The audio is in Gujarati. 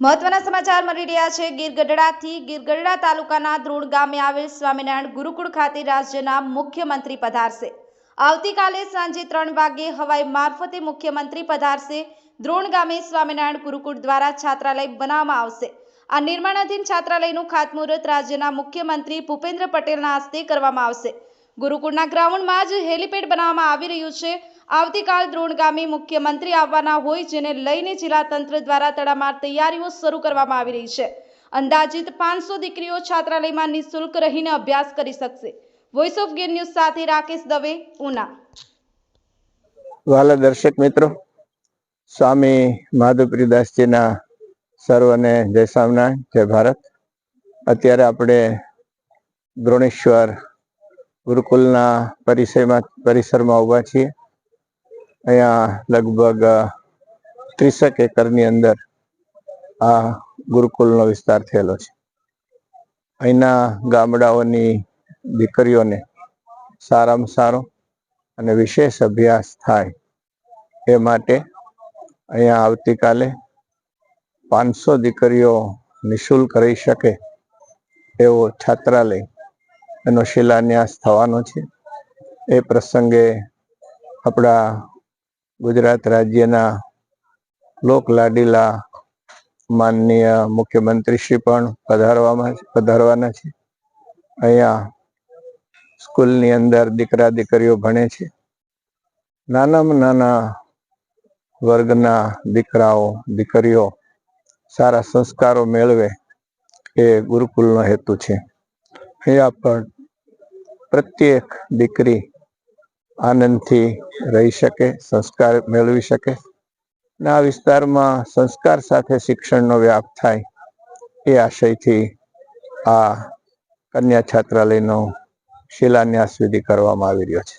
મહત્વના સમાચાર મળી રહ્યા છે. ગીર ગઢડાથી ગીર તાલુકાના દ્રોણ ગામે આવેલ સ્વામિનારાયણ ગુરુકુળ ખાતે રાજ્યના મુખ્યમંત્રી પધારશે. આવતીકાલે સાંજે ત્રણ વાગ્યે હવાઈ મારફતે મુખ્યમંત્રી પધારશે. દ્રોણ ગામે સ્વામિનારાયણ ગુરુકુળ દ્વારા છાત્રાલય બનાવવામાં આવશે. આ નિર્માણાધીન છાત્રાલયનું ખાતમુહૂર્ત રાજ્યના મુખ્યમંત્રી ભૂપેન્દ્ર પટેલના હસ્તે કરવામાં આવશે. ગુરુકુળના ગ્રાઉન્ડમાં જ હેલીપેડ બનાવવામાં આવી રહ્યું છે. આવતીકાલ દ્રોણ ગામે મુખ્યમંત્રી આવવાના હોય જેને લઈને જિલ્લા તંત્ર દ્વારા તડામાર તૈયારીઓ શરૂ કરવામાં આવી રહી છે. અંદાજિત પાંચસો દીકરીઓ છાત્રાલયમાં નિઃશુલ્ક રહીને અભ્યાસ કરી શકશે. વોઇસ ઓફ ગીર ન્યૂઝ સાથે રાકેશ દવે, ઉના. વાલા દર્શક મિત્રો, સ્વામી માધુપ્રીદાસજીના સર્વને જય સ્વામિનારાયણ, જય ભારત. અત્યારે આપણે દ્રોણેશ્વર ગુરુકુલના પરિસરમાં પરિસરમાં ઊભા છીએ. અહીંયા લગભગ ત્રીસેક એકરની અંદર આ ગુરુકુલનો વિસ્તાર થયેલો છે. અહીંના ગામડાઓની દીકરીઓને સારામાં સારો અને વિશેષ અભ્યાસ થાય એ માટે અહીંયા આવતીકાલે પાંચસો દીકરીઓ નિઃશુલ્ક રહી શકે એવો છાત્રાલય એનો શિલાન્યાસ થવાનો છે. એ પ્રસંગે આપણા ગુજરાત રાજ્યના લોક લાડીલા માનનીય મુખ્યમંત્રીશ્રી પણ પધારવામાં પધારવાના છે. અહીંયા સ્કૂલની અંદર દીકરા દીકરીઓ ભણે છે. નાનામાં નાના વર્ગના દીકરાઓ, દીકરીઓ સારા સંસ્કારો મેળવે એ ગુરુકુલનો હેતુ છે. અહીંયા પણ પ્રત્યેક દીકરી આનંદથી રહી શકે, સંસ્કાર મેળવી શકે. અને આ વિસ્તારમાં સંસ્કાર સાથે શિક્ષણનો વ્યાપ થાય એ આશયથી આ કન્યા છાત્રાલયનો શિલાન્યાસ વિધિ કરવામાં આવી રહ્યો છે.